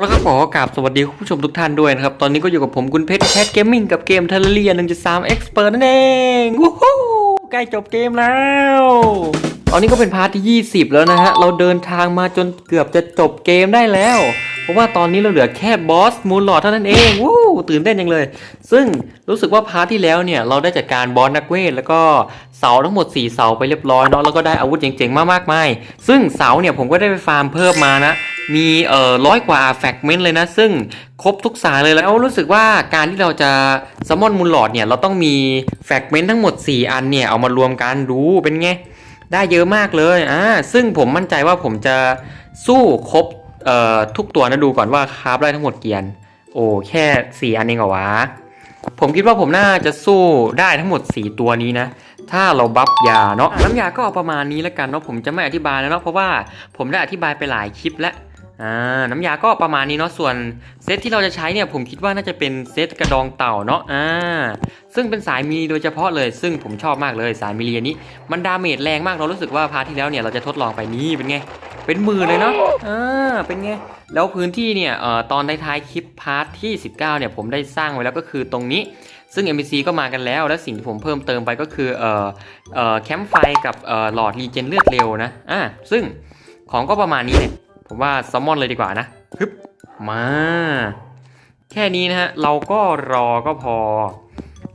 แล้วก็ขอกราบสวัสดีคุณผู้ชมทุกท่านด้วยนะครับ ตอนนี้ก็อยู่กับผมคุณเพชรแคทเกมมิ่งกับเกมเทเลเรีย1.3 Expert นั่นเองวู้ฮู้ใกล้จบเกมแล้ว ตอนนี้ก็เป็นพาร์ทที่ 20 แล้วนะฮะ เราเดินทางมาจนเกือบจะจบเกมได้แล้ว เพราะว่าตอนนี้เราเหลือแค่บอสมูลหลอดเท่านั้นเองวู้ตื่นเต้นจังเลย ซึ่งรู้สึกว่าพาร์ทที่แล้วเนี่ยเราได้จัดการบอสนักเวทแล้วก็เสาทั้งหมด 4 เสาไปเรียบร้อยเนาะแล้วก็ได้อาวุธเจ๋งๆมากๆมาย ซึ่งเสาเนี่ยผมก็ได้ไปฟาร์มเพิ่มมานะ มีเอ่อร้อยกว่าแฟกเมนต์เลยนะ ซึ่งครบทุกสายเลยแล้วรู้สึกว่าการที่เราจะซัมมอนมูลหลอดเนี่ย เราต้องมีแฟกเมนต์ทั้งหมด 4 อันเนี่ย เอามารวมกันดูเป็นไง ได้เยอะมากเลยอ่าซึ่งผมมั่นใจว่าผมจะสู้ครบเอ่อทุกตัวนะดูก่อนว่าคราฟได้ทั้งหมดเกียน โอ้แค่สี่อันเองเหรอวะผมคิดว่าผมน่าจะสู้ได้ทั้งหมด 4 ตัวนี้นะ ถ้าเราบัฟยาเนาะน้ำยาก็เอาประมาณนี้แล้วกันเนาะผมจะไม่อธิบายแล้วเนาะเพราะว่าผมได้อธิบายไปหลายคลิปแล้ว อ่าน้ำยาก็ประมาณนี้เนาะส่วนเซตที่เราจะใช้เนี่ยผมคิดว่าน่าจะเป็นเซตกระดองเต่าเนาะอ่าซึ่งเป็นสายมีโดยเฉพาะเลย ซึ่งผมชอบมากเลยสายมิเลียนี้ มันดาเมจแรงมากเรารู้สึกว่าพาร์ทที่แล้วเนี่ยเราจะทดลองไปนี่เป็นไงเป็นหมือเลยเนาะอ่าเป็นไง แล้วพื้นที่เนี่ยเอ่อตอนท้ายๆคลิปพาร์ทที่ 19เนี่ยผมได้สร้างไว้แล้วก็คือตรงนี้ ซึ่ง NPC ก็มากันแล้ว และสิ่งที่ผมเพิ่มเติมไปก็คือเอ่อเอ่อแคมป์ไฟกับเอ่อหลอดรีเจนเลือดเร็วนะอ่าซึ่งของก็ประมาณนี้เนี่ย ผมว่าซัมมอนเลยดีกว่านะฮึบมา แค่นี้นะฮะ เราก็รอก็พอ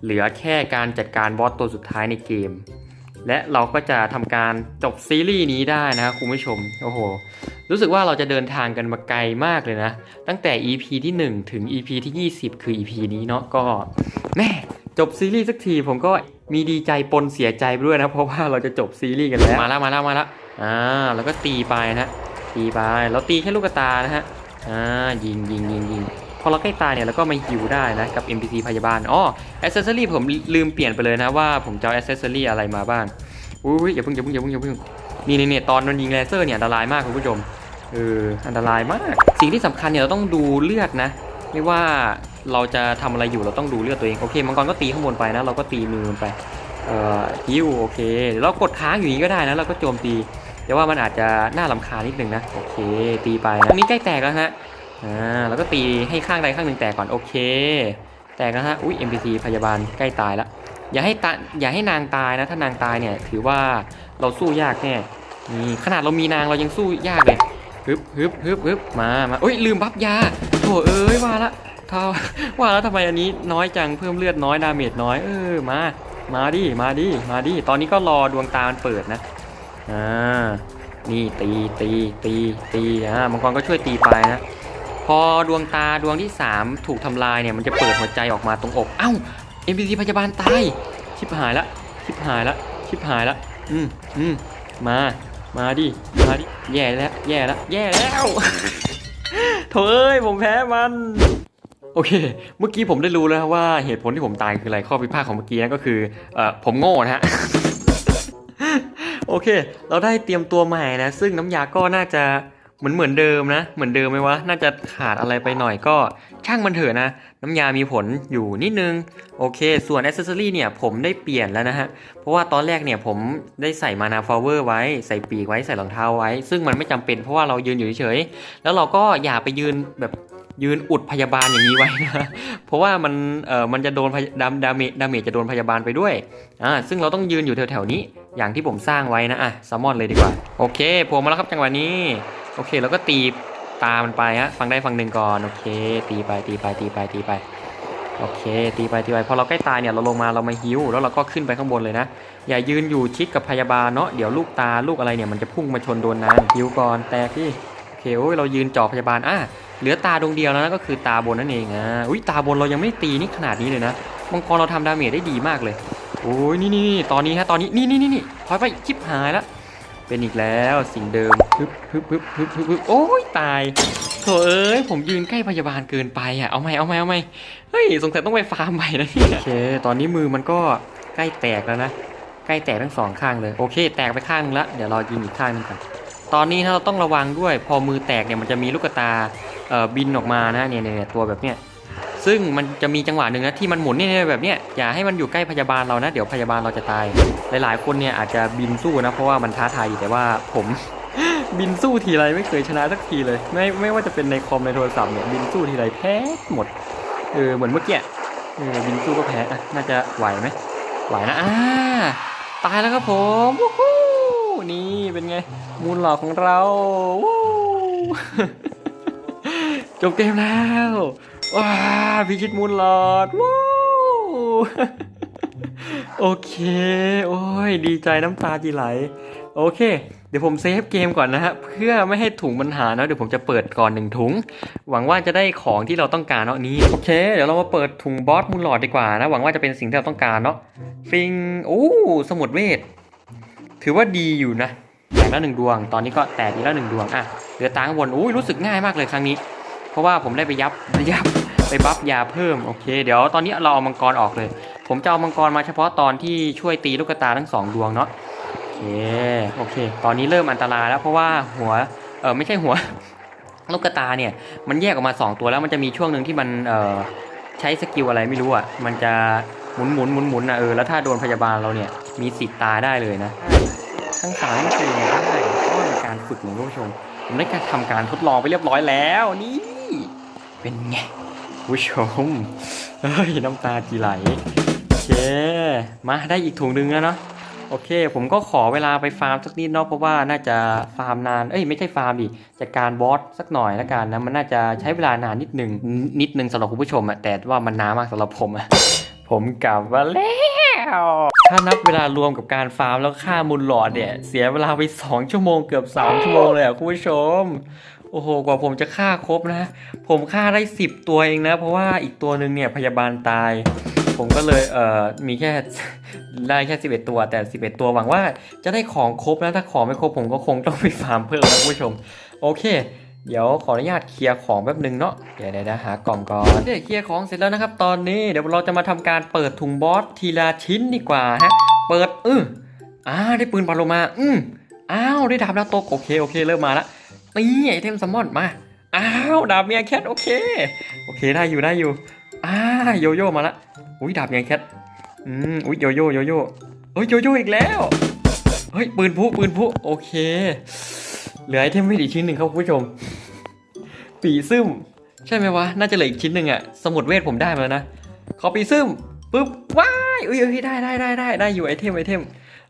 เหลือแค่การจัดการบอสตัวสุดท้ายในเกม และเราก็จะทำการจบซีรีส์นี้ได้นะครับคุณผู้ชม โอ้โห รู้สึกว่าเราจะเดินทางกันมาไกลมากเลยนะ ตั้งแต่ EP ที่ 1 ถึง EP ที่ 20 คือ EP นี้เนาะก็แม่จบซีรีส์สักทีผมก็มีดีใจปนเสียใจไปด้วยนะ เพราะว่าเราจะจบซีรีส์กันแล้ว มาแล้วมาแล้วมาแล้วอ่าแล้วก็ตีไปนะ ตีไปเราตีแค่ลูกตานะฮะอ่ายิงยิงยิงยิงพอเราใกล้ตายเนี่ยเราก็มาฮิวได้นะกับ NPC พยาบาลอ๋ออ c เซ s ซอรี่ผมลืมเปลี่ยนไปเลยนะว่าผมจะเอาอ c เซ s ซอรี่อะไรมาบ้างอุ้ยอย่าเพิ่งอย่าเพิ่งอย่าเพิ่งอย่าเพิ่งนี่นี่นี่ตอนมันยิงเลเซอร์เนี่ยอันตรายมากคุณผู้ชมเอออันตรายมาก สิ่งที่สำคัญเนี่ยเราต้องดูเลือดนะ ไม่ว่าเราจะทำอะไรอยู่เราต้องดูเลือดตัวเองโอเคมังกรก็ตีข้างบนไปนะเราก็ตีมือมันไปเอ่อฮิวโอเคเรากดค้างอยู่างนี้ก็ได้นะเราก็โจมตี แต่ว่ามันอาจจะน่าลำคาญนิดนึงนะ โอเค ตีไปนะตรงนี้ใกล้แตกแล้วฮะ อ่า แล้วก็ตีให้ข้างใดข้างหนึ่งแตกก่อน โอเค แตกแล้วฮะ อุ้ย NPC พยาบาลใกล้ตายแล้ว อย่าให้ตาอย่าให้นางตายนะ ถ้านางตายเนี่ย ถือว่าเราสู้ยากแน่นี่ขนาดเรามีนางเรายังสู้ยากเลยฮึบฮึบฮึบฮึบมามาเอ้ย ลืมบัฟยาโถเอ้ยว่าละท่าว่าแล้วทำไมอันนี้น้อยจัง เพิ่มเลือดน้อย ดาเมจน้อย เออ มา มาดิ มาดิ มาดิ ตอนนี้ก็รอดวงตามันเปิดนะ อ่านี่ตีตีตีตีอ่ามังกรก็ช่วยตีไปนะ พอดวงตาดวงที่ 3 ถูกทำลายเนี่ยมันจะเปิดหัวใจออกมาตรงอก เอ้า NPC พยาบาลตายชิบหายละชิบหายละชิบหายละอืมอืมมามาดิมาดิแย่แล้วแย่แล้วแย่แล้วโถเอ้ยผมแพ้มันโอเค เมื่อกี้ผมได้รู้แล้วว่าเหตุผลที่ผมตายคืออะไรข้อพิพาทของเมื่อกี้นั่นก็คือเอ่อผมโง่นะฮะ โอเค เราได้เตรียมตัวใหม่นะ ซึ่งน้ำยาก็น่าจะเหมือนเหมือนเดิมนะ เหมือนเดิมไหมวะ น่าจะขาดอะไรไปหน่อยก็ช่างมันเถอะนะ น้ำยามีผลอยู่นิดนึง โอเค ส่วนอ c เซ s ซอรี่เนี่ยผมได้เปลี่ยนแล้วนะฮะ เพราะว่าตอนแรกเนี่ยผมได้ใส่มานาฟลาเวอร์ไว้ ใส่ปีกไว้ ใส่รองเท้าไว้ ซึ่งมันไม่จำเป็นเพราะว่าเรายืนอยู่เฉยๆ แล้วเราก็อย่าไปยืนแบบยืนอุดพยาบาลอย่างนี้ไว้นะ เพราะว่ามัน เอ่อ มันจะโดนดามดาเมจดาเมจจะโดนพยาบาลไปด้วย อ่า ซึ่งเราต้องยืนอยู่แถวๆนี้ อย่างที่ผมสร้างไว้นะอะซัมมอนเลยดีกว่า โอเคโผมมาแล้วครับจังหวะนี้ โอเคแล้วก็ตีตามันไปฮะฟังได้ฟังหนึ่งก่อน โอเค ตีไปตีไปตีไปตีไป โอเค ตีไปตีไปพอเราใกล้ตายเนี่ยเราลงมาเรามาฮิวแล้วเราก็ขึ้นไปข้างบนเลยนะ อย่ายืนอยู่ชิดกับพยาบาลเนาะเดี๋ยวลูกตาลูกอะไรเนี่ยมันจะพุ่งมาชนโดนนางฮิวก่อนแตกที่โอเคโอ้ยเรายืนจ่อพยาบาลอะเหลือตาดวงเดียวแล้วนะก็คือตาบนนั่นเองอะอุ้ยตาบนเรายังไม่ตีนี่ขนาดนี้เลยนะมังกรเราทำดาเมจได้ดีมากเลย โอ้ยนี่นี่นี่ตอนนี้ฮะตอนนี้นี่นี่นี่นี่ถอยไปชิบหายแล้วเป็นอีกแล้วสิ่งเดิมฮึบฮึบฮึบฮึบฮึบฮึบโอ้ยตายโถเอ้ยผมยืนใกล้พยาบาลเกินไปอะเอาไหมเอาไหมเอาไหมเฮ้ยสงสัยต้องไปฟาร์มใหม่นะเนี่ยโอเค ตอนนี้มือมันก็ใกล้แตกแล้วนะใกล้แตกทั้งสองข้างเลยโอเค แตกไปข้างละเดี๋ยวรอยิงอีกข้างนึงก่อนตอนนี้เราต้องระวังด้วย พอมือแตกเนี่ยมันจะมีลูกตาเอ่อบินออกมานะเนี่ยเนี่ยตัวแบบเนี้ย ซึ่งมันจะมีจังหวะหนึ่งนะที่มันหมุนเนี่ยแบบเนี้ยอย่าให้มันอยู่ใกล้พยาบาลเรานะ เดี๋ยวพยาบาลเราจะตาย หลายๆ คนเนี่ยอาจจะบินสู้นะเพราะว่ามันท้าทายอยู่แต่ว่าผมบินสู้ทีไรไม่เคยชนะสักทีเลย ไม่ไม่ว่าจะเป็นในคอมในโทรศัพท์เนี่ยบินสู้ทีไรแพ้หมดเออเหมือนเมื่อกี้เออบินสู้ก็แพ้อะน่าจะไหวไหมไหวนะอ่าตายแล้วครับผมวู้นี่เป็นไง มูลหลอกของเราวู้จบเกมแล้ว ว้าพิชิตมูลหลอดวู้โอเค โอ้ย ดีใจน้ำตาจีไหล โอเค เดี๋ยวผมเซฟเกมก่อนนะฮะ เพื่อไม่ให้ถุงมันหาเนาะเดี๋ยวผมจะเปิดก่อนหนึ่งถุง หวังว่าจะได้ของที่เราต้องการเนาะนี้ โอเค เดี๋ยวเรามาเปิดถุงบอสมูลหลอดดีกว่านะ หวังว่าจะเป็นสิ่งที่เราต้องการเนาะ ฟิง โอ้ สมุดเวท ถือว่าดีอยู่นะ แตกแล้วหนึ่งดวง ตอนนี้ก็แตกอีกแล้วหนึ่งดวง อะ เหลือตางบน อุ้ยรู้สึกง่ายมากเลยครั้งนี้ เพราะว่าผมได้ไปยับยับ ไปบัฟยาเพิ่มโอเค เดี๋ยวตอนนี้เราเอามังกรออกเลย ผมจะเอามังกรมาเฉพาะตอนที่ช่วยตีลูกตาทั้งสองดวงเนาะโอเคโอเค ตอนนี้เริ่มอันตรายแล้วเพราะว่าหัวเออไม่ใช่หัว ลูกตาเนี่ยมันแยกออกมาสองตัวแล้วมันจะมีช่วงหนึ่งที่มันเออใช้สกิลอะไรไม่รู้อะมันจะหมุนหมุนหมุนหมุนอะเออแล้วถ้าโดนพยาบาลเราเนี่ยมีสิทธิ์ตายได้เลยนะทั้งสามนี่คือยังไงได้เพราะว่ามีการฝึกนะคุณผู้ชมผมได้การทำการทดลองไปเรียบร้อยแล้วนี่ เป็นไง ผู้ชม เฮ้ย น้ำตาจีไหล โอเค มาได้อีกถุงหนึ่งแล้วเนาะ โอเค ผมก็ขอเวลาไปฟาร์มสักนิดเนาะ เพราะว่าน่าจะฟาร์มนาน เอ้ย ไม่ใช่ฟาร์มดิ จัดการบอสสักหน่อยละกันนะ มันน่าจะใช้เวลานานนิดหนึ่งนิดหนึ่งสำหรับคุณผู้ชมอะแต่ว่ามันนานมากสำหรับผมอะผมกลับมาแล้วถ้านับเวลารวมกับการฟาร์มแล้วค่ามูลหลอดเนี่ย เสียเวลาไป 2 ชั่วโมงเกือบ 3 ชั่วโมงเลยอะคุณผู้ชม โอ้โห กว่าผมจะฆ่าครบนะ ผมฆ่าได้ 10 ตัวเองนะ เพราะว่าอีกตัวหนึ่งเนี่ยพยาบาลตาย ผมก็เลยเอ่อมีแค่ได้แค่ 11 ตัว แต่ 11 ตัวหวังว่าจะได้ของครบนะ ถ้าของไม่ครบผมก็คงต้องไปฟาร์มเพิ่มนะคุณผู้ชม โอเค เดี๋ยวขออนุญาตเคลียร์ของแป๊บหนึ่งเนาะ เดี๋ยวเดี๋ยวหากล่องก่อนโอเคเคลียร์ของเสร็จแล้วนะครับ ตอนนี้เดี๋ยวเราจะมาทำการเปิดถุงบอสทีละชิ้นดีกว่าฮะ เปิดเอออ่าได้ปืนปาโลมา อืมอ้าว ได้ดาบดาวตก โอเค โอเค เริ่มมาละ นี่ไอเทมซัมอนมา อ้าวดาบเมียแคทโอเค โอเคได้อยู่ได้อยู่อ่าโยโย่มาละอุ้ยดาบเมียแคทอืมอุ้ยโยโย่โยโย่เฮ้ยโยโย่อีกแล้ว เฮ้ยปืนพุปืนพุโอเค เหลือไอเทมไม่อีกชิ้นหนึ่งครับคุณผู้ชม ปีซึมใช่ไหมวะ น่าจะเหลืออีกชิ้นหนึ่งอะสมุดเวทผมได้มาแล้วนะ ขอปีซึมปุ๊บว้ายอุ้ยเอ้ยได้ได้ได้ได้ได้อยู่ไอเทมไอเทม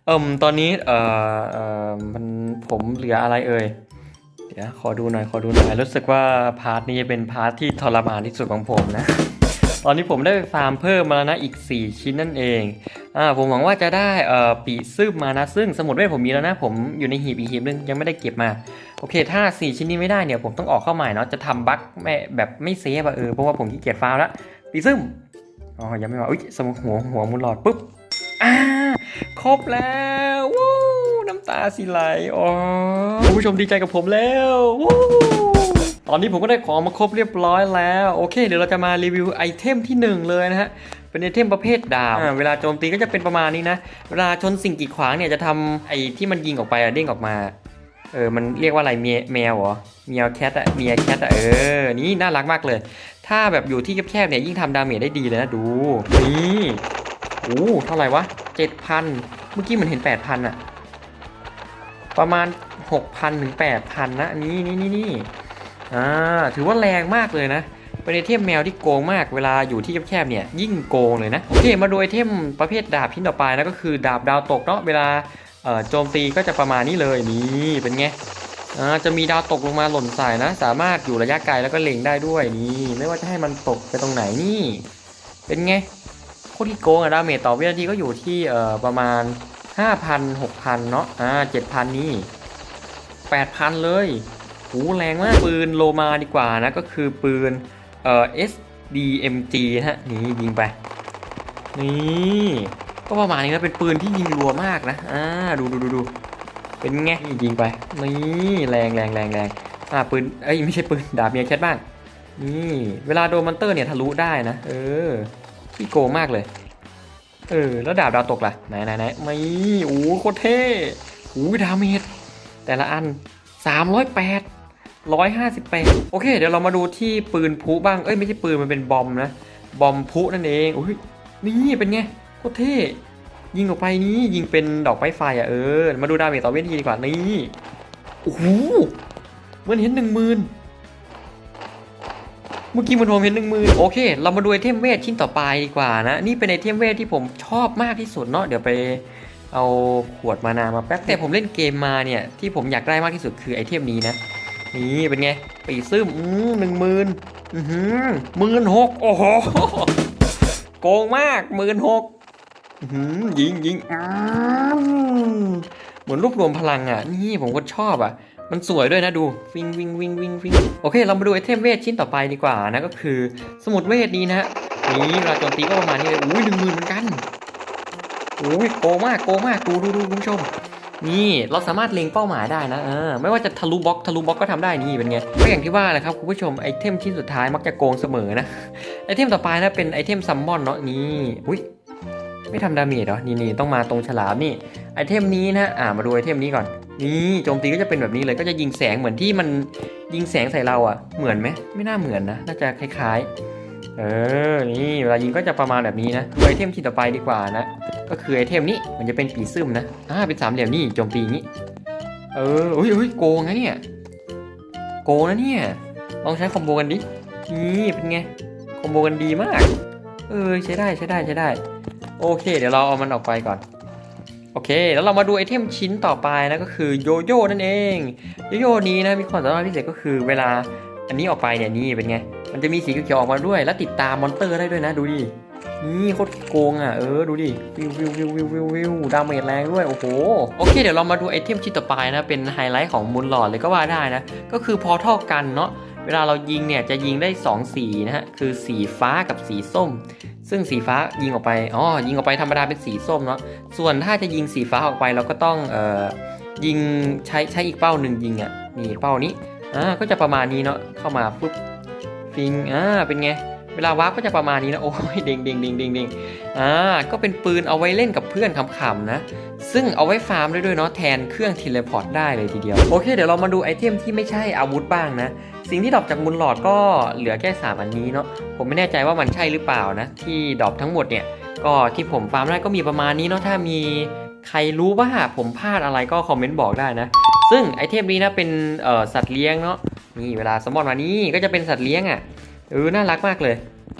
เอิ่มตอนนี้เอ่อเอ่อมันผมเหลืออะไรเอ่ย เดี๋ยวขอดูหน่อยขอดูหน่อยรู้สึกว่าพาร์ทนี้เป็นพาร์ทที่ทรมานที่สุดของผมนะ ตอนนี้ผมได้ไปฟาร์มเพิ่มมาแล้วนะอีก 4 ชิ้นนั่นเองอ่าผมหวังว่าจะได้เอ่อปีซึมมานะซึ่งสมุดเวทผมมีแล้วนะ ผมอยู่ในหีบอีกหีบนึงยังไม่ได้เก็บมาโอเค ถ้า 4 ชิ้นนี้ไม่ได้เนี่ยผมต้องออกเข้าใหม่เนาะจะทำบั๊กไม่แบบไม่เซฟอะเออเพราะว่าผมขี้เกียจฟาร์มแล้วปีซึมอ๋อยังไม่มาอุ้ยสมุดหัวหัวมุนหลอดปุ๊บอ่าครบแล้ววู้ ตาสิไลอ๋อคุณผู้ชมดีใจกับผมแล้วตอนนี้ผมก็ได้ของมาครบเรียบร้อยแล้ว โอเค เดี๋ยวเราจะมารีวิวไอเทมที่หนึ่งเลยนะฮะเป็นไอเทมประเภทดาบเวลาโจมตีก็จะเป็นประมาณนี้นะ เวลาชนสิ่งกีดขวางเนี่ยจะทำไอที่มันยิงออกไปเด้งออกมา เออ มันเรียกว่าอะไรเมียแมวเหรอเมียแคทอะเมียแคทอะเออ นี่น่ารักมากเลย ถ้าแบบอยู่ที่แคบๆเนี่ยยิ่งทำดาเมจได้ดีเลยนะดู นี่ โอ้ เท่าไหร่วะเจ็ดพันเมื่อกี้เหมือนเห็นแปดพันอะ ประมาณหกพันถึงแปดพันนะนี่นี่นี่นี่อ่าถือว่าแรงมากเลยนะ เป็นไอเทมแมวที่โกงมากเวลาอยู่ที่แคบๆเนี่ยยิ่งโกงเลยนะโอเคมาดูไอเทมประเภทดาบชิ้นต่อไปนะก็คือดาบดาวตกเนาะเวลาโจมตีก็จะประมาณนี้เลยนี่เป็นไงอ่าจะมีดาวตกลงมาหล่นใส่นะ สามารถอยู่ระยะไกลแล้วก็เล็งได้ด้วยนี่ไม่ว่าจะให้มันตกไปตรงไหนนี่ เป็นไงโคตรที่โกงอะดาเมจต่อวินาทีก็อยู่ที่ประมาณ 5,000 6,000เนาะอ่า7,000นี่8,000เลยโหแรงมาก ปืนโลมาดีกว่านะ ก็คือปืนเอ่อ SDMG นะฮะ นี่ยิงไป นี่ก็ประมาณนี้นะเป็นปืนที่ยิงรัวมากนะ อ่า ดูดูดูดูเป็นไงนี่ยิงไป นี่แรงแรงแรงแรงอ่าปืน เอ้ยไม่ใช่ปืน ดาบเมียแคทบ้าง นี่ เวลาโดนมอนเตอร์เนี่ยทะลุได้นะ เออที่โกงมากเลย เออ แล้วดาบดาวตกล่ะ ไหนไหนไหนไม่โอ้โคตรเท่โอ้ดาเมจแต่ละอัน 308 158 โอเค เดี๋ยวเรามาดูที่ปืนพุบ้าง เอ้ย ไม่ใช่ปืน มันเป็นบอมนะ บอมพุนั่นเองอุ้ยนี่เป็นไงโคตรเท่ยิงออกไปนี้ยิงเป็นดอกไม้ไฟอะเออ มาดูดาเมจต่อเวทีดีกว่านี่โอ้โหมันเห็นหนึ่งหมื่น เมื่อกี้มันผมเห็นหนึ่งหมื่นโอเค เรามาดูไอเทมเวทชิ้นต่อไปดีกว่านะ นี่เป็นไอเทมเวทที่ผมชอบมากที่สุดเนาะเดี๋ยวไปเอาขวดมานามาแป๊บแต่ผมเล่นเกมมาเนี่ยที่ผมอยากได้มากที่สุดคือไอเทมนี้นะนี่เป็นไงปีซึมอืมหนึ่งหมื่นอือหือหมื่นหกโอ้โหโกงมากหมื่นหกอื้อหือยิงยิงอ้าเหมือนรวบรวมพลังอะ นี่ผมก็ชอบอะ มันสวยด้วยนะดูวิ่งวิ่งวิ่งวิ่งวิ่งโอเค เรามาดูไอเทมเวทชิ้นต่อไปดีกว่านะก็คือ สมุดเวทนี้นะฮะนี่เวลาโจมตีก็ประมาณนี้เลยอุ้ยหนึ่งหมื่นเหมือนกันอุ้ยโกงมากโกงมากดูดูดูคุณผู้ชมนี่เราสามารถเล็งเป้าหมายได้นะเออไม่ว่าจะทะลุบล็อกทะลุบล็อกก็ทำได้นี่เป็นไงก็อย่างที่ว่าแหละครับคุณผู้ชมไอเทมชิ้นสุดท้ายมักจะโกงเสมอนะไอเทมต่อไปนะเป็นไอเทมซัมมอนเนาะนี่อุ้ยไม่ทำดาเมจเหรอนี่นี่ต้องมาตรงฉลามนี่ไอเทมนี้นะอ่ามาดูไอเทมนี้ก่อน นี่โจมตีก็จะเป็นแบบนี้เลยก็จะยิงแสงเหมือนที่มันยิงแสงใส่เราอะ่ะ เหมือนไหมไม่น่าเหมือนนะน่าจะคล้ายๆ เออนี่เวลายิงก็จะประมาณแบบนี้นะไอเทมชิ้นต่อไปดีกว่านะก็คือไอเทมนี้มันจะเป็นปีซึมนะอ่าเป็นสามเหลี่ยมนี่โจมตีอย่างนี้ เอออุ้ยอุ้ยโกงนะเนี่ยโกงนะเนี่ยลองใช้คอมโบกันดินี่เป็นไงคอมโบกันดีมาก เออใช้ได้ใช้ได้ใช้ได้ โอเค เดี๋ยวเราเอามันออกไปก่อน โอเค แล้วเรามาดูไอเทมชิ้นต่อไปนะก็คือโยโย่นั่นเอง โยโย่นี้นะมีความสามารถพิเศษก็คือเวลาอันนี้ออกไปเนี่ยนี่เป็นไง มันจะมีสีเขียวออกมาด้วย แล้วติดตามมอนเตอร์ได้ด้วยนะดูดิ นี่โคตรโกงอะเออดูดิวิววิววิววิววิววิวดาเมจแรงด้วยโอ้โห โอเค เดี๋ยวเรามาดูไอเทมชิ้นต่อไปนะเป็นไฮไลท์ของมูลหลอดเลยก็ว่าได้นะ ก็คือพอเท่ากันเนาะเวลาเรายิงเนี่ยจะยิงได้ 2 สีนะฮะคือสีฟ้ากับสีส้ม ซึ่งสีฟ้ายิงออกไปอ๋อยิงออกไปธรรมดาเป็นสีส้มเนาะส่วนถ้าจะยิงสีฟ้าออกไปเราก็ต้องเอ่อยิงใช้ใช้อีกเป้าหนึ่งยิงอะนี่เป้านี้อ่าก็จะประมาณนี้เนาะเข้ามาปุ๊บฟิงอ่าเป็นไงเวลาวาร์ปก็จะประมาณนี้นะโอ้ยเด้งเด้งเด้งเด้งเด้งอ่าก็เป็นปืนเอาไว้เล่นกับเพื่อนขำๆนะ ซึ่งเอาไว้ฟาร์มได้ด้วยเนาะแทนเครื่องเทเลพอร์ตได้เลยทีเดียว โอเค เดี๋ยวเรามาดูไอเทมที่ไม่ใช่อาวุธบ้างนะ สิ่งที่ดรอปจากมูลหลอดก็เหลือแค่สามอันนี้เนาะผมไม่แน่ใจว่ามันใช่หรือเปล่านะ ที่ดรอปทั้งหมดเนี่ยก็ที่ผมฟาร์มได้ก็มีประมาณนี้เนาะถ้ามีใครรู้ว่าผมพลาดอะไรก็คอมเมนต์บอกได้นะ ซึ่งไอเทมนี้นะเป็นสัตว์เลี้ยงเนาะนี่เวลาสมอนมานี่ก็จะเป็นสัตว์เลี้ยงอะ่ะเออน่ารักมากเลย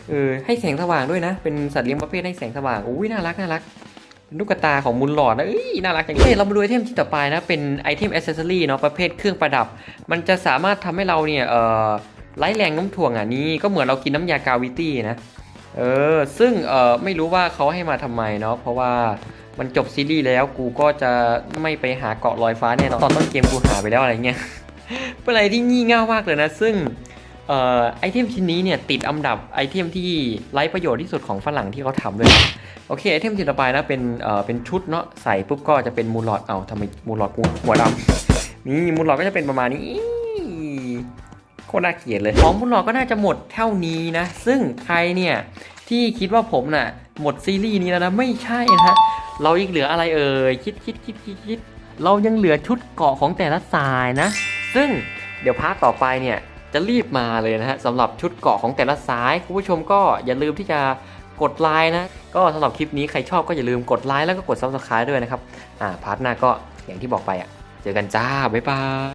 เออให้แสงสว่างด้วยนะ เป็นสัตว์เลี้ยงประเภทให้แสงสว่างอุ้ยน่ารักน่ารัก ลูกกระตาของมูลหลอดนะเอ้ยน่ารักจังเลยเรามาดูไอเทมที่ต่อไปนะ เป็นไอเทมอ c เซสซอรี่เนาะประเภทเครื่องประดับ มันจะสามารถทำให้เราเนี่ยเอ่อไร้แรงน้มถ่วงอะนี่ก็เหมือนเรากินน้ำยากาวิตี้นะเออซึ่งเอ่อไม่รู้ว่าเขาให้มาทำไมเนาะเพราะว่ามันจบซีรีส์แล้วกูก็จะไม่ไปหาเกาะลอยฟ้าแน่นอนตอนต้นเกมกูหาไปแล้วอะไรเงี้ยเป็นอะไรที่งี่เง่ามากเลยนะ ซึ่ง เอ่อไอเทมชิ้นนี้เนี่ยติดอันดับไอเทมที่ไร้ประโยชน์ที่สุดของฝรั่งที่เขาทำด้วยโอเคไอเทมชิ้นต่อไปนะเป็นเอ่อเป็นชุดเนาะใส่ปุ๊บก็จะเป็นมูลหลอดเอาทำไมมูลหลอดกูหัวดำนี่มูลหลอดก็จะเป็นประมาณนี้โคตรน่าเกลียดเลยของมูลหลอดก็น่าจะหมดเท่านี้นะ ซึ่งใครเนี่ยที่คิดว่าผมน่ะหมดซีรีส์นี้แล้วนะไม่ใช่นะฮะเรายังเหลืออะไรเอ่ยคิดคิดคิดคิดคิดเรายังเหลือชุดเกาะของแต่ละสายนะ ซึ่งเดี๋ยวพาร์ทต่อไปเนี่ย จะรีบมาเลยนะฮะสำหรับชุดเกาะของแต่ละสายคุณผู้ชมก็อย่าลืมที่จะกดไลค์นะ ก็สำหรับคลิปนี้ใครชอบก็อย่าลืมกดไลค์แล้วก็กดซับสไคร b e ด้วยนะครับ อ่าพาร์ทหน้าก็อย่างที่บอกไปอะ เจอกันจ้า บ๊ายบาย